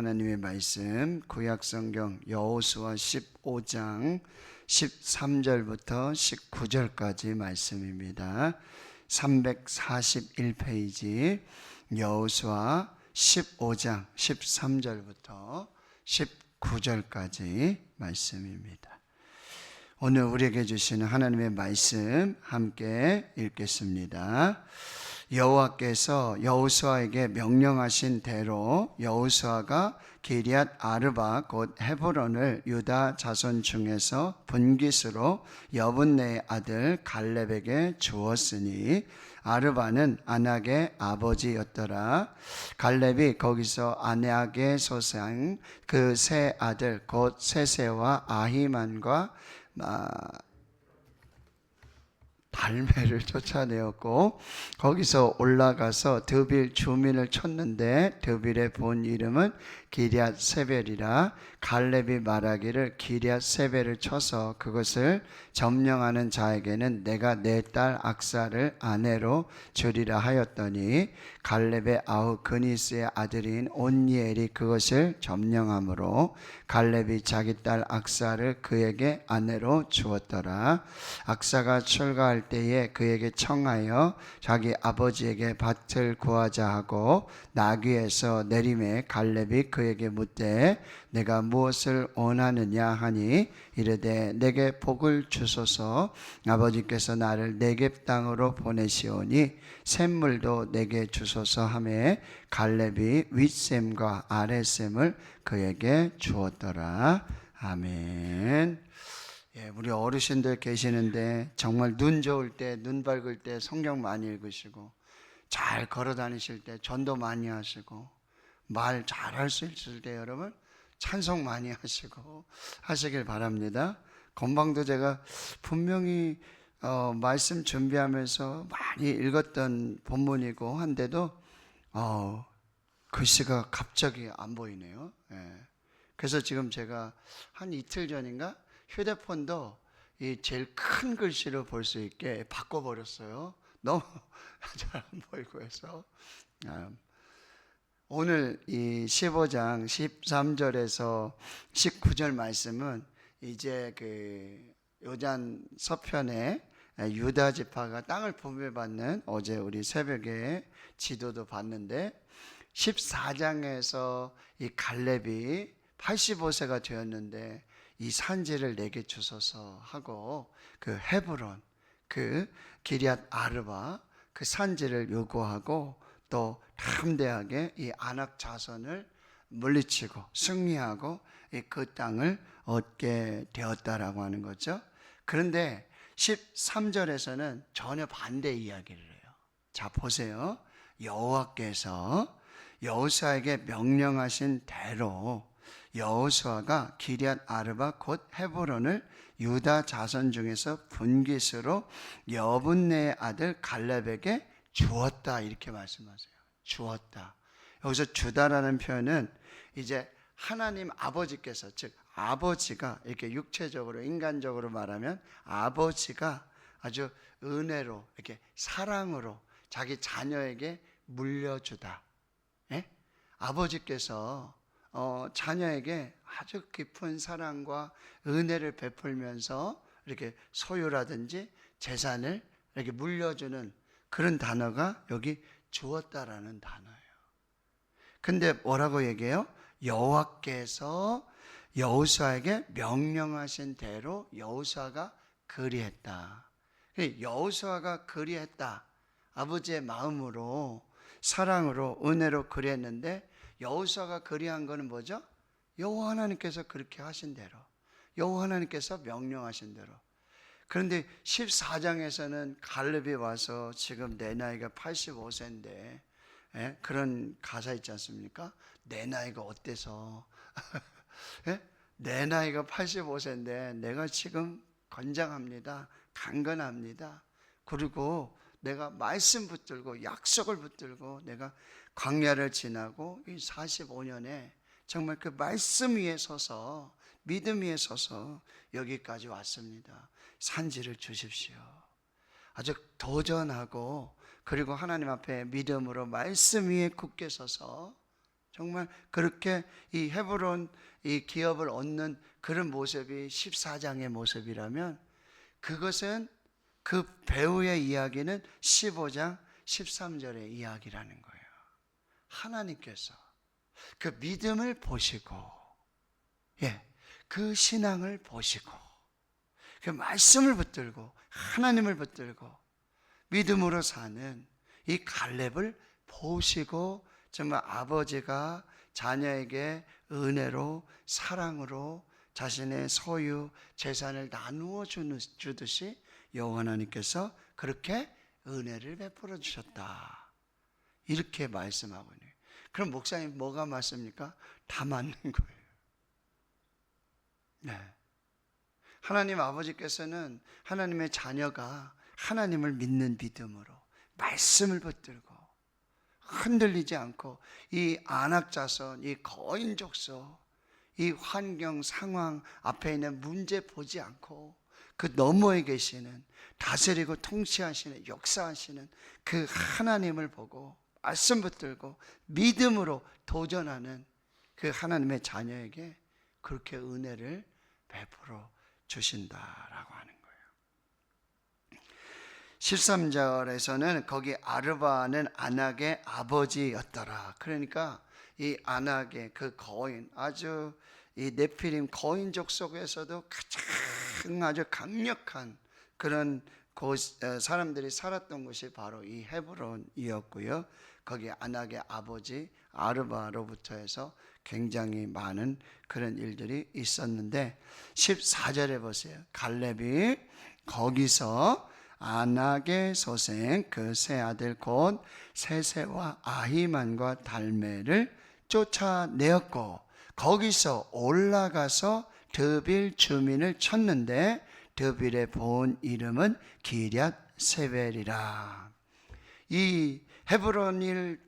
하나님의 말씀 구약 성경 여호수아 15장 13절부터 19절까지 말씀입니다. 341페이지 여호수아 15장 13절부터 19절까지 말씀입니다. 오늘 우리에게 주시는 하나님의 말씀 함께 읽겠습니다. 여호와께서 여호수아에게 명령하신 대로 여호수아가 기리앗 아르바 곧 헤브론을 유다 자손 중에서 분깃으로 여분네의 아들 갈렙에게 주었으니 아르바는 안악의 아버지였더라. 갈렙이 거기서 안악의 소생 그 세 아들 곧 세세와 아히만과 아, 달매를 쫓아내었고 거기서 올라가서 드빌 주민을 쳤는데 드빌의 본 이름은 기리앗 세벨이라 갈렙이 말하기를 기리앗 세벨을 쳐서 그것을 점령하는 자에게는 내가 내 딸 악사를 아내로 주리라 하였더니 갈렙의 아우 그니스의 아들인 온니엘이 그것을 점령함으로 갈렙이 자기 딸 악사를 그에게 아내로 주었더라. 악사가 출가할 때에 그에게 청하여 자기 아버지에게 밭을 구하자 하고 나귀에서 내림에 갈렙이 그에게 묻되 내가 무엇을 원하느냐 하니 이르되 내게 복을 주소서 아버지께서 나를 내겝 땅으로 보내시오니 샘물도 내게 주소서 하매 갈렙이 윗샘과 아랫샘을 그에게 주었더라 아멘. 예, 우리 어르신들 계시는데 정말 눈 좋을 때, 눈 밝을 때 성경 많이 읽으시고 잘 걸어 다니실 때 전도 많이 하시고 말 잘 할 수 있을 때 여러분 찬송 많이 하시고 하시길 바랍니다. 건방도 제가 분명히 어, 말씀 준비하면서 많이 읽었던 본문이고 한데도 어, 글씨가 갑자기 안 보이네요. 예. 그래서 지금 제가 한 이틀 전인가 휴대폰도 이 제일 큰 글씨로 볼 수 있게 바꿔버렸어요. 너무 잘 안 보이고 해서. 아, 오늘 이 15장 13절에서 19절 말씀은 이제 그 요단 서편에 유다 지파가 땅을 분배받는 어제 우리 새벽에 지도도 봤는데 14장에서 이 갈렙이 85세가 되었는데 이 산지를 내게 주소서 하고 그 헤브론 그 기리앗 아르바 그 산지를 요구하고 또 담대하게 이 안악 자손을 물리치고 승리하고 그 땅을 얻게 되었다라고 하는 거죠. 그런데 13절에서는 전혀 반대 이야기를 해요. 자 보세요. 여호와께서 여호수아에게 명령하신 대로 여호수아가 기리앗 아르바 곧 헤브론을 유다 자손 중에서 분깃으로 여분네의 아들 갈렙에게 주었다 이렇게 말씀하세요. 주었다. 여기서 주다라는 표현은 이제 하나님 아버지께서 즉 아버지가 이렇게 육체적으로 인간적으로 말하면 아버지가 아주 은혜로 이렇게 사랑으로 자기 자녀에게 물려주다. 예? 아버지께서 어, 자녀에게 아주 깊은 사랑과 은혜를 베풀면서 이렇게 소유라든지 재산을 이렇게 물려주는 그런 단어가 여기 주었다라는 단어예요. 근데 뭐라고 얘기해요? 여호와께서 여호수아에게 명령하신 대로 여호수아가 그리했다. 여호수아가 그리했다. 아버지의 마음으로 사랑으로 은혜로 그리했는데 여호수아가 그리한 거는 뭐죠? 여호와 하나님께서 그렇게 하신 대로 여호와 하나님께서 명령하신 대로 그런데 14장에서는 갈렙이 와서 지금 내 나이가 85세인데 예? 그런 가사 있지 않습니까? 내 나이가 어때서 예? 내 나이가 85세인데 내가 지금 건장합니다. 강건합니다. 그리고 내가 말씀 붙들고 약속을 붙들고 내가 광야를 지나고 이 45년에 정말 그 말씀 위에 서서 믿음 위에 서서 여기까지 왔습니다. 산지를 주십시오. 아주 도전하고 그리고 하나님 앞에 믿음으로 말씀 위에 굳게 서서 정말 그렇게 이 헤브론 이 기업을 얻는 그런 모습이 14장의 모습이라면 그것은 그 배우의 이야기는 15장 13절의 이야기라는 거예요. 하나님께서 그 믿음을 보시고 예. 그 신앙을 보시고 그 말씀을 붙들고 하나님을 붙들고 믿음으로 사는 이 갈렙을 보시고 정말 아버지가 자녀에게 은혜로 사랑으로 자신의 소유 재산을 나누어 주듯이 여호와 하나님께서 그렇게 은혜를 베풀어 주셨다. 이렇게 말씀하고 있네요. 그럼 목사님 뭐가 맞습니까? 다 맞는 거예요. 네. 하나님 아버지께서는 하나님의 자녀가 하나님을 믿는 믿음으로 말씀을 붙들고 흔들리지 않고 이 안악자손, 이 거인족소, 이 환경 상황 앞에 있는 문제 보지 않고 그 너머에 계시는 다스리고 통치하시는 역사하시는 그 하나님을 보고 말씀 붙들고 믿음으로 도전하는 그 하나님의 자녀에게 그렇게 은혜를 베풀어 주신다라고 하는 거예요. 13절에서는 거기 아르바는 안악의 아버지였더라. 그러니까 이 안악의 그 거인 아주 이 네피림 거인족 속에서도 가장 아주 강력한 그런 곳, 어, 사람들이 살았던 곳이 바로 이 헤브론이었고요. 거기 안악의 아버지 아르바로부터 해서 굉장히 많은 그런 일들이 있었는데 14절에 보세요. 갈렙이 거기서 아낙의 소생 그 세 아들 곧 세세와 아히만과 달메를 쫓아내었고 거기서 올라가서 드빌 주민을 쳤는데 드빌의 본 이름은 기럇 세벨이라. 이 헤브론을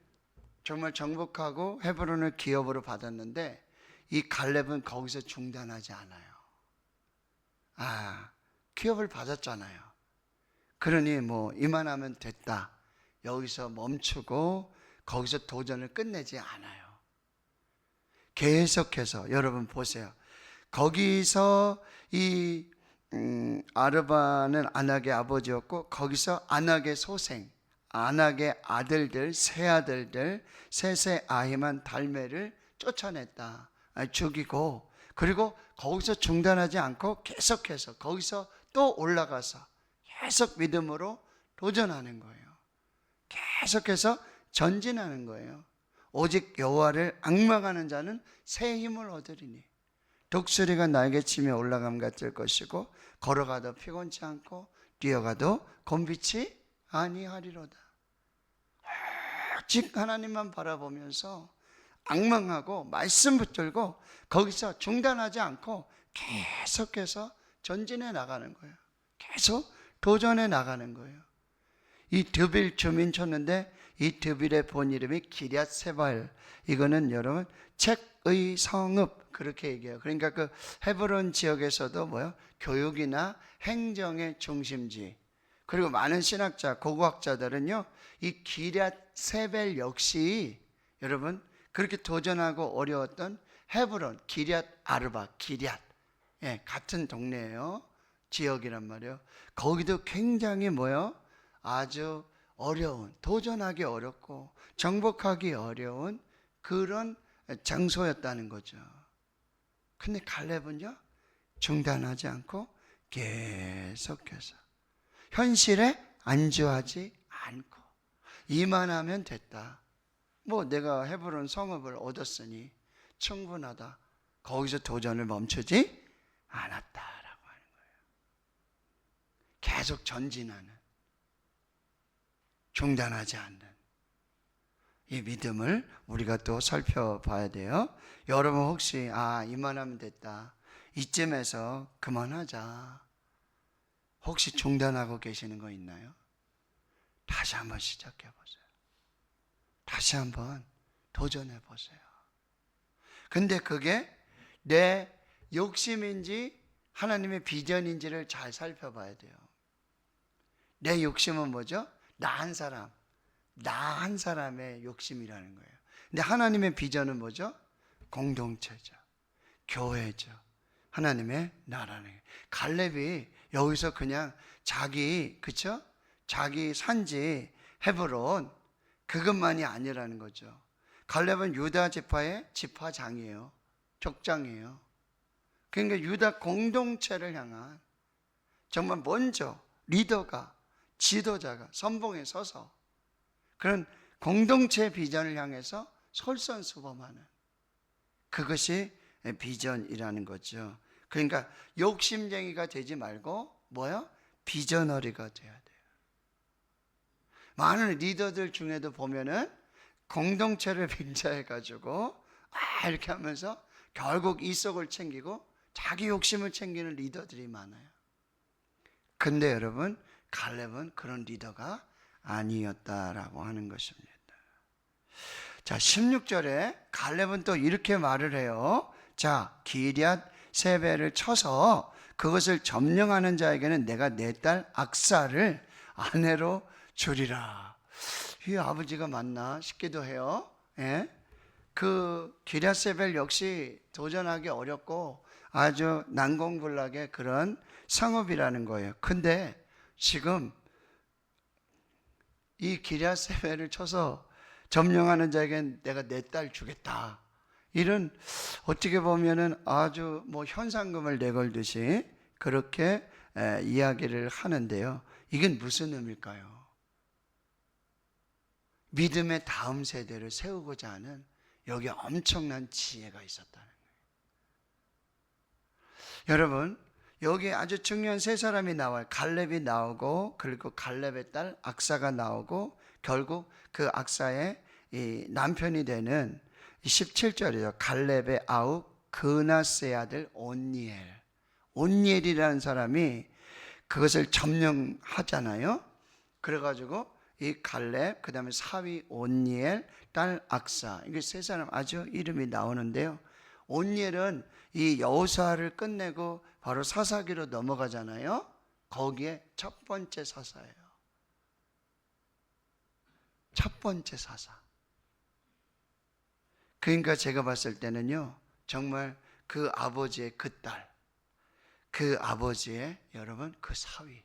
정말 정복하고 헤브론을 기업으로 받았는데 이 갈렙은 거기서 중단하지 않아요. 아, 기업을 받았잖아요. 그러니 뭐 이만하면 됐다. 여기서 멈추고 거기서 도전을 끝내지 않아요. 계속해서 여러분 보세요. 거기서 이 음, 아르바는 안악의 아버지였고 거기서 안악의 소생, 안악의 아들들, 세 아들들, 세세 아히만 달메를 쫓아냈다. 아니, 죽이고 그리고 거기서 중단하지 않고 계속해서 거기서 또 올라가서 계속 믿음으로 도전하는 거예요. 계속해서 전진하는 거예요. 오직 여호와를 악망하는 자는 새 힘을 얻으리니 독수리가 날개 치며 올라감 같을 것이고 걸어가도 피곤치 않고 뛰어가도 곤비치 아니하리로다. 오직 하나님만 바라보면서 악망하고 말씀 붙들고 거기서 중단하지 않고 계속해서 전진해 나가는 거예요. 계속 도전해 나가는 거예요. 이 드빌 주민 쳤는데 이 드빌의 본 이름이 기리앗 세발. 이거는 여러분 책의 성읍 그렇게 얘기해요. 그러니까 그 헤브론 지역에서도 뭐요? 교육이나 행정의 중심지. 그리고 많은 신학자, 고고학자들은요. 이 기리앗 세벨 역시 여러분 그렇게 도전하고 어려웠던 헤브론, 기리앗 아르바, 기리앗. 예, 같은 동네예요. 지역이란 말이에요. 거기도 굉장히 뭐요? 아주 어려운, 도전하기 어렵고 정복하기 어려운 그런 장소였다는 거죠. 근데 갈렙은요, 중단하지 않고 계속해서 현실에 안주하지 않고 이만하면 됐다. 뭐 내가 헤브론 성읍을 얻었으니 충분하다. 거기서 도전을 멈추지 않았다라고 하는 거예요. 계속 전진하는 중단하지 않는 이 믿음을 우리가 또 살펴봐야 돼요. 여러분 혹시 아 이만하면 됐다. 이쯤에서 그만하자. 혹시 중단하고 계시는 거 있나요? 다시 한번 시작해 보세요. 다시 한번 도전해 보세요. 근데 그게 내 욕심인지 하나님의 비전인지를 잘 살펴봐야 돼요. 내 욕심은 뭐죠? 나 한 사람, 나 한 사람의 욕심이라는 거예요. 근데 하나님의 비전은 뭐죠? 공동체죠. 교회죠. 하나님의 나라는. 갈렙이 여기서 그냥 자기 그쵸? 자기 산지 헤브론 그것만이 아니라는 거죠. 갈렙은 유다 지파의 지파장이에요. 족장이에요. 그러니까 유다 공동체를 향한 정말 먼저 리더가 지도자가 선봉에 서서 그런 공동체 비전을 향해서 솔선수범하는 그것이 비전이라는 거죠. 그러니까 욕심쟁이가 되지 말고 뭐요? 비전어리가 돼야 돼요. 많은 리더들 중에도 보면은 공동체를 빙자해 가지고 아 이렇게 하면서 결국 이속을 챙기고 자기 욕심을 챙기는 리더들이 많아요. 근데 여러분 갈렙은 그런 리더가 아니었다라고 하는 것입니다. 자, 16절에 갈렙은 또 이렇게 말을 해요. 자, 기리앗 세배를 쳐서 그것을 점령하는 자에게는 내가 내 딸 악사를 아내로 주리라. 이 아버지가 맞나 싶기도 해요. 예? 그 기리앗 세벨 역시 도전하기 어렵고 아주 난공불락의 그런 상업이라는 거예요. 근데 지금 이 기리앗 세벨을 쳐서 점령하는 자에겐 내가 내 딸 주겠다. 이런 어떻게 보면은 아주 뭐 현상금을 내걸듯이 그렇게 에, 이야기를 하는데요. 이건 무슨 의미일까요? 믿음의 다음 세대를 세우고자 하는 여기 엄청난 지혜가 있었다는 거예요. 여러분, 여기 아주 중요한 세 사람이 나와요. 갈렙이 나오고 그리고 갈렙의 딸 악사가 나오고 결국 그 악사의 이 남편이 되는 17절이죠. 갈렙의 아우 그나스의 아들 온니엘. 온니엘이라는 사람이 그것을 점령하잖아요. 그래가지고 이 갈렙, 그 다음에 사위 온니엘, 딸 악사. 이게 세 사람 아주 이름이 나오는데요. 온니엘은 이 여호사를 끝내고 바로 사사기로 넘어가잖아요. 거기에 첫 번째 사사예요. 첫 번째 사사. 그러니까 제가 봤을 때는요, 정말 그 아버지의 그 딸, 그 아버지의 여러분 그 사위.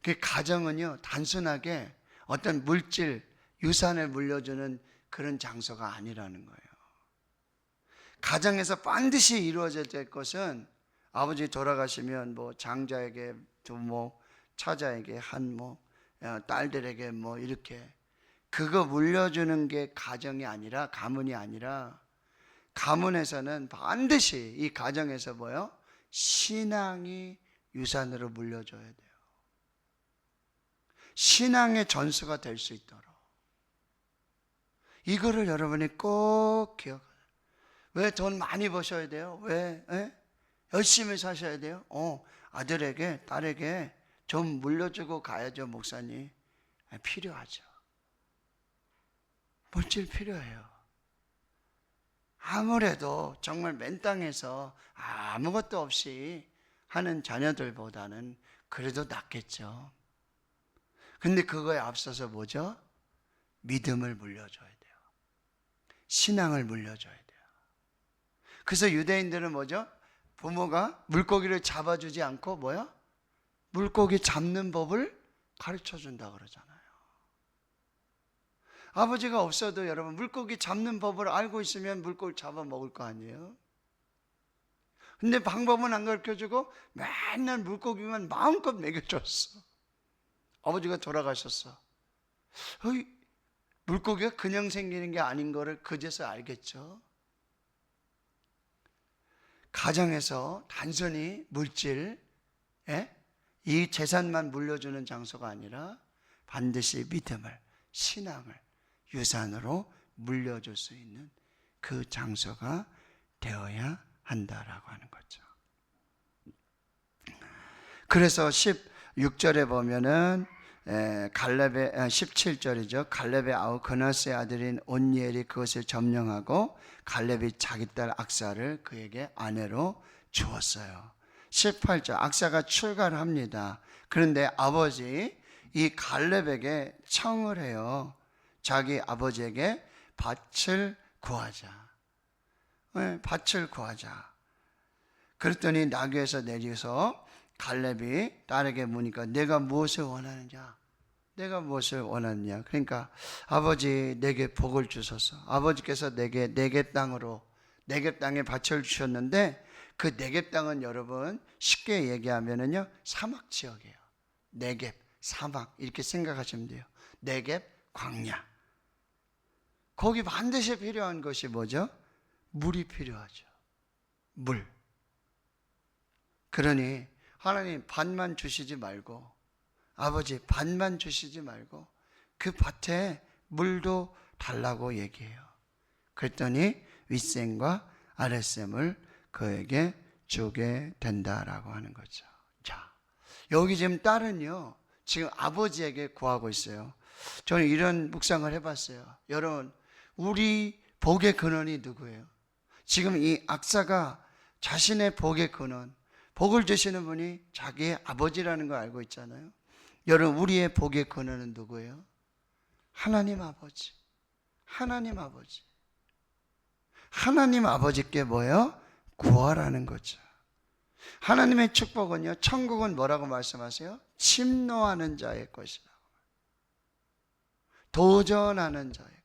그 가정은요, 단순하게 어떤 물질, 유산을 물려주는 그런 장소가 아니라는 거예요. 가정에서 반드시 이루어져야 될 것은 아버지 돌아가시면 뭐 장자에게 두뭐 차자에게 한뭐 어, 딸들에게 뭐 이렇게 그거 물려주는 게 가정이 아니라 가문이 아니라 가문에서는 반드시 이 가정에서 뭐요? 신앙이 유산으로 물려줘야 돼요. 신앙의 전수가 될 수 있도록. 이거를 여러분이 꼭 기억하세요. 왜 돈 많이 버셔야 돼요? 왜? 에? 열심히 사셔야 돼요? 어, 아들에게, 딸에게 좀 물려주고 가야죠, 목사님. 필요하죠. 물질 필요해요. 아무래도 정말 맨 땅에서 아무것도 없이 하는 자녀들보다는 그래도 낫겠죠. 근데 그거에 앞서서 뭐죠? 믿음을 물려줘야 돼요. 신앙을 물려줘야 돼요. 그래서 유대인들은 뭐죠? 부모가 물고기를 잡아주지 않고 뭐야? 물고기 잡는 법을 가르쳐 준다 그러잖아요. 아버지가 없어도 여러분 물고기 잡는 법을 알고 있으면 물고기 잡아 먹을 거 아니에요? 근데 방법은 안 가르쳐 주고 맨날 물고기만 마음껏 먹여줬어. 아버지가 돌아가셨어. 어이, 물고기가 그냥 생기는 게 아닌 거를 그제서 알겠죠. 가정에서 단순히 물질, 예? 이 재산만 물려주는 장소가 아니라 반드시 믿음을, 신앙을 유산으로 물려줄 수 있는 그 장소가 되어야 한다라고 하는 거죠. 그래서 16절에 보면은 갈렙의 17절이죠. 갈렙의 아우 그나스의 아들인 온니엘이 그것을 점령하고 갈렙이 자기 딸 악사를 그에게 아내로 주었어요. 18절 악사가 출가를 합니다. 그런데 아버지 이 갈렙에게 청을 해요. 자기 아버지에게 밭을 구하자. 네, 밭을 구하자. 그랬더니 나귀에서 내려서 갈렙이 딸에게 묻니까 내가 무엇을 원하느냐? 내가 무엇을 원하느냐? 그러니까 아버지 내게 복을 주소서. 아버지께서 내게 내게 땅으로 내게 땅에 밭을 주셨는데 그 내게 땅은 여러분 쉽게 얘기하면은요 사막 지역이에요. 내게 사막 이렇게 생각하시면 돼요. 내게 광야. 거기 반드시 필요한 것이 뭐죠? 물이 필요하죠. 물. 그러니 하나님 반만 주시지 말고 아버지 반만 주시지 말고 그 밭에 물도 달라고 얘기해요. 그랬더니 윗셈과 아랫셈을 그에게 주게 된다라고 하는 거죠. 자, 여기 지금 딸은요, 지금 아버지에게 구하고 있어요. 저는 이런 묵상을 해봤어요. 여러분, 우리 복의 근원이 누구예요? 지금 이 악사가 자신의 복의 근원, 복을 주시는 분이 자기의 아버지라는 걸 알고 있잖아요. 여러분, 우리의 복의 근원은 누구예요? 하나님 아버지. 하나님 아버지. 하나님 아버지께 뭐예요? 구하라는 거죠. 하나님의 축복은요, 천국은 뭐라고 말씀하세요? 침노하는 자의 것이라고. 도전하는 자의 것.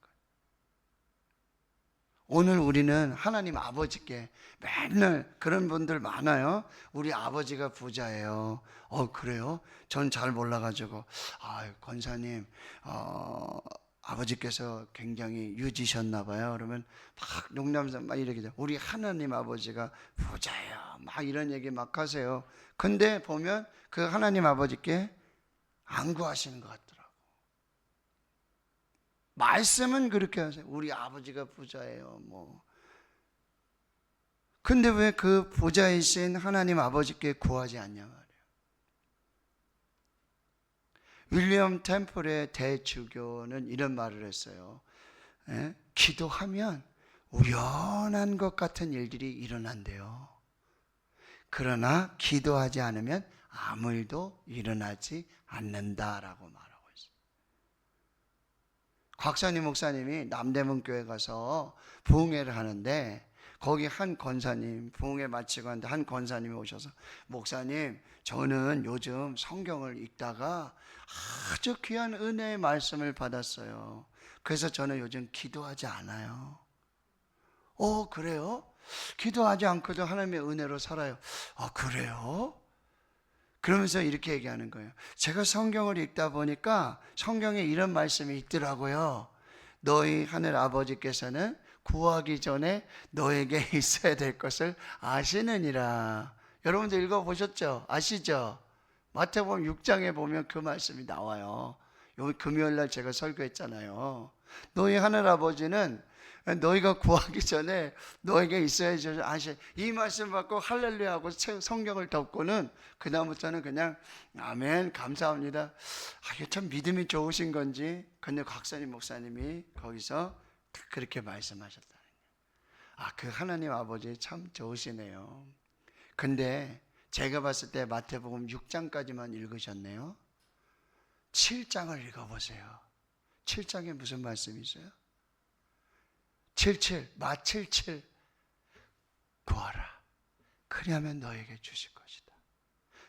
오늘 우리는 하나님 아버지께 맨날 그런 분들 많아요. 우리 아버지가 부자예요. 어, 그래요? 전 잘 몰라가지고, 아, 권사님, 어, 아버지께서 굉장히 유지셨나 봐요. 그러면 막 농담삼 막 이렇게 돼. 우리 하나님 아버지가 부자예요. 막 이런 얘기 막 하세요. 근데 보면 그 하나님 아버지께 안 구하시는 것 같더라고. 말씀은 그렇게 하세요. 우리 아버지가 부자예요. 뭐. 근데 왜 그 부자이신 하나님 아버지께 구하지 않냐 말이에요. 윌리엄 템플의 대주교는 이런 말을 했어요. 예? 기도하면 우연한 것 같은 일들이 일어난대요. 그러나 기도하지 않으면 아무 일도 일어나지 않는다라고 있어요. 곽선희 목사님이 남대문 교회 가서 부흥회를 하는데 거기 한 권사님 부흥회 마치고 하는데 한 권사님이 오셔서 목사님 저는 요즘 성경을 읽다가 아주 귀한 은혜의 말씀을 받았어요. 그래서 저는 요즘 기도하지 않아요. 어 그래요? 기도하지 않고도 하나님의 은혜로 살아요. 아 그래요? 그러면서 이렇게 얘기하는 거예요. 제가 성경을 읽다 보니까 성경에 이런 말씀이 있더라고요. 너희 하늘 아버지께서는 구하기 전에 너에게 있어야 될 것을 아시느니라. 여러분들 읽어보셨죠? 아시죠? 마태복음 6장에 보면 그 말씀이 나와요. 여기 금요일 날 제가 설교했잖아요. 너희 하늘 아버지는 너희가 구하기 전에 너에게 있어야 아시. 이 말씀 받고 할렐루야 하고 성경을 덮고는 그 다음부터는 그냥 아멘 감사합니다. 아, 이게 참 믿음이 좋으신 건지. 근데 곽선임 목사님이 거기서 그렇게 말씀하셨다는 거예요. 아, 그 하나님 아버지 참 좋으시네요. 근데 제가 봤을 때 마태복음 6장까지만 읽으셨네요. 7장을 읽어보세요. 7장에 무슨 말씀이 있어요? 77, 마 77 구하라. 그리하면 너에게 주실 것이다.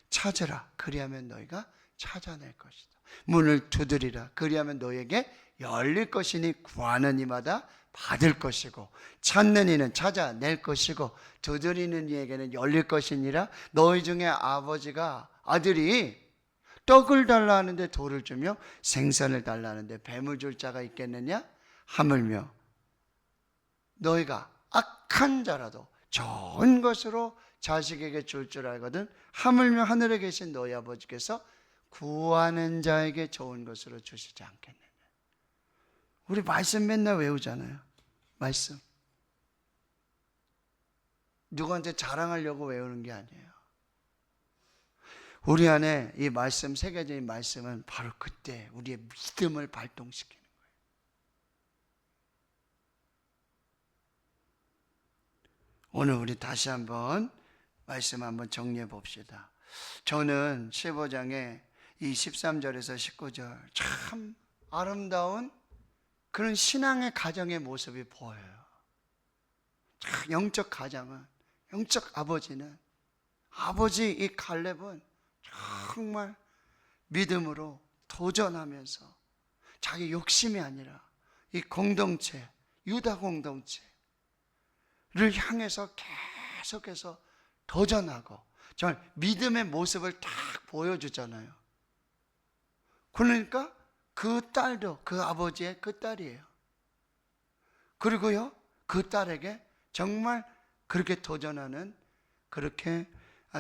찾으라. 그리하면 너희가 찾아낼 것이다. 문을 두드리라. 그리하면 너에게 열릴 것이니 구하는 이마다 받을 것이고 찾는 이는 찾아낼 것이고 두드리는 이에게는 열릴 것이니라 너희 중에 아버지가 아들이 떡을 달라 하는데 돌을 주며 생선을 달라 하는데 뱀을 줄 자가 있겠느냐 하물며 너희가 악한 자라도 좋은 것으로 자식에게 줄 줄 알거든 하물며 하늘에 계신 너희 아버지께서 구하는 자에게 좋은 것으로 주시지 않겠느냐 우리 말씀 맨날 외우잖아요. 말씀. 누구한테 자랑하려고 외우는 게 아니에요. 우리 안에 이 말씀, 세계적인 말씀은 바로 그때 우리의 믿음을 거예요. 오늘 우리 다시 한번 말씀 한번 정리해 봅시다. 저는 15장에 이 13절에서 19절 참 아름다운 그런 신앙의 가정의 모습이 보여요. 참 영적 가정은 영적 아버지는 아버지 이 갈렙은 정말 믿음으로 도전하면서 자기 욕심이 아니라 이 공동체 유다 공동체 를 향해서 계속해서 도전하고 정말 믿음의 모습을 딱 보여주잖아요. 그러니까 그 딸도 그 아버지의 그 딸이에요. 그리고요, 그 딸에게 정말 그렇게 도전하는 그렇게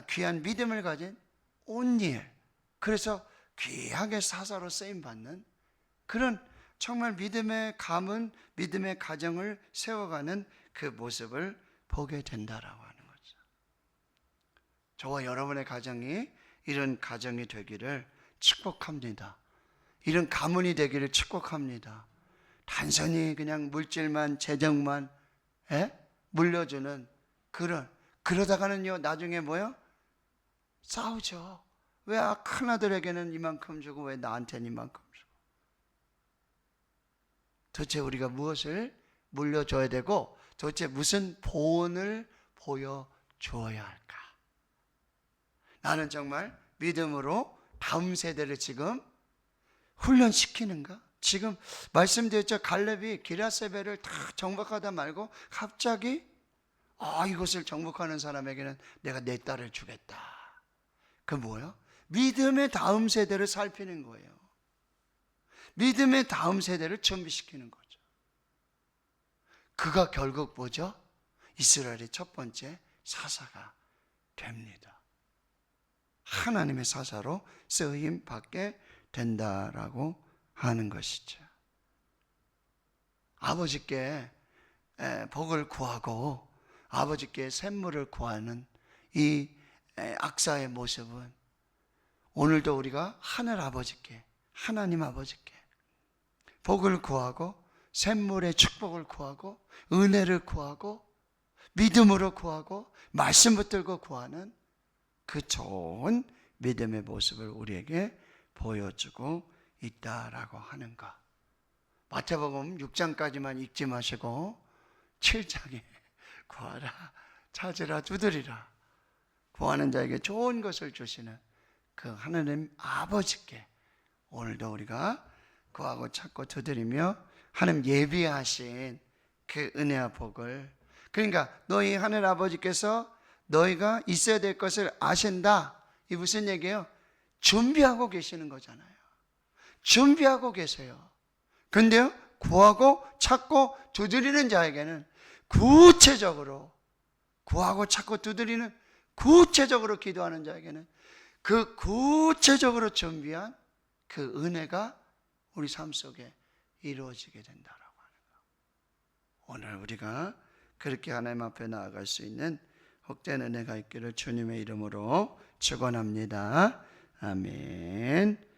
귀한 믿음을 가진 온니엘. 그래서 귀하게 사사로 쓰임 받는 그런 정말 믿음의 가문, 믿음의 가정을 세워가는 그 모습을 보게 된다라고 하는 거죠. 저와 여러분의 가정이 이런 가정이 되기를 축복합니다. 이런 가문이 되기를 축복합니다. 단순히 그냥 물질만 재정만 에? 물려주는 그런 그러다가는요 나중에 뭐요? 싸우죠. 왜 큰 아들에게는 이만큼 주고 왜 나한테는 이만큼 주고? 도대체 우리가 무엇을 물려줘야 되고 도대체 무슨 보온을 보여주어야 할까? 나는 정말 믿음으로 다음 세대를 지금 훈련시키는가? 지금 말씀드렸죠. 갈렙이 기라세베를 다 정복하다 말고 갑자기 아 이것을 정복하는 사람에게는 내가 내 딸을 주겠다. 그 뭐요? 믿음의 다음 세대를 살피는 거예요. 믿음의 다음 세대를 준비시키는 거죠. 그가 결국 뭐죠? 이스라엘의 첫 번째 사사가 됩니다. 하나님의 사사로 쓰임 받게 된다라고 하는 것이죠. 아버지께 복을 구하고 아버지께 샘물을 구하는 이 악사의 모습은 오늘도 우리가 하늘 아버지께 하나님 아버지께 복을 구하고 샘물의 축복을 구하고 은혜를 구하고 믿음으로 구하고 말씀 붙들고 구하는 그 좋은 믿음의 모습을 우리에게 보여주고 있다라고 하는 것. 마태복음 6장까지만 읽지 마시고 7장에 구하라, 찾으라, 두드리라. 구하는 자에게 좋은 것을 주시는 그 하나님 아버지께 오늘도 우리가 구하고 찾고 두드리며 하나님 예비하신 그 은혜와 복을 그러니까 너희 하늘 아버지께서 너희가 있어야 될 것을 아신다. 이 무슨 얘기예요? 준비하고 계시는 거잖아요. 준비하고 계세요. 근데요, 구하고 찾고 두드리는 자에게는 구체적으로 구하고 찾고 두드리는 구체적으로 기도하는 자에게는 그 구체적으로 준비한 그 은혜가 우리 삶 속에 이루어지게 된다라고 하는 거. 오늘 우리가 그렇게 하나님 앞에 나아갈 수 있는 복된 은혜가 있기를 주님의 이름으로 축원합니다. 아멘.